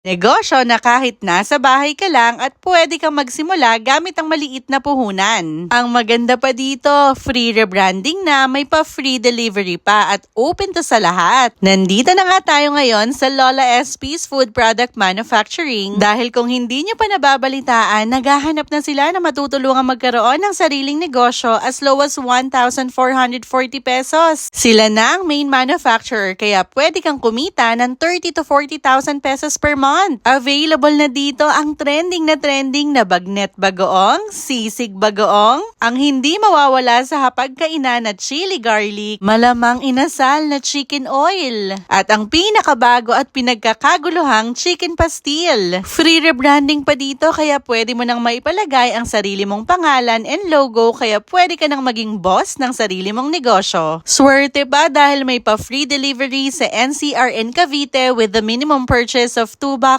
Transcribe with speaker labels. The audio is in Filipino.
Speaker 1: Negosyo na kahit nasa bahay ka lang at pwede kang magsimula gamit ang maliit na puhunan. Ang maganda pa dito, free rebranding na, may pa free delivery pa at open to sa lahat. Nandito na nga tayo ngayon sa Lola SP's Food Product Manufacturing dahil kung hindi nyo pa nababalitaan, naghahanap na sila na matutulungan magkaroon ng sariling negosyo as low as 1,440 pesos. Sila na ang main manufacturer kaya pwede kang kumita ng 30 to 40,000 pesos per month. Available na dito ang trending na trending na bagnet bagoong, sisig bagoong, ang hindi mawawala sa hapagkainan na chili garlic, malamang inasal na chicken oil, at ang pinakabago at pinagkakaguluhang chicken pastil. Free rebranding pa dito kaya pwede mo nang maipalagay ang sarili mong pangalan and logo kaya pwede ka nang maging boss ng sarili mong negosyo. Swerte pa dahil may pa free delivery sa NCR in Cavite with the minimum purchase of 2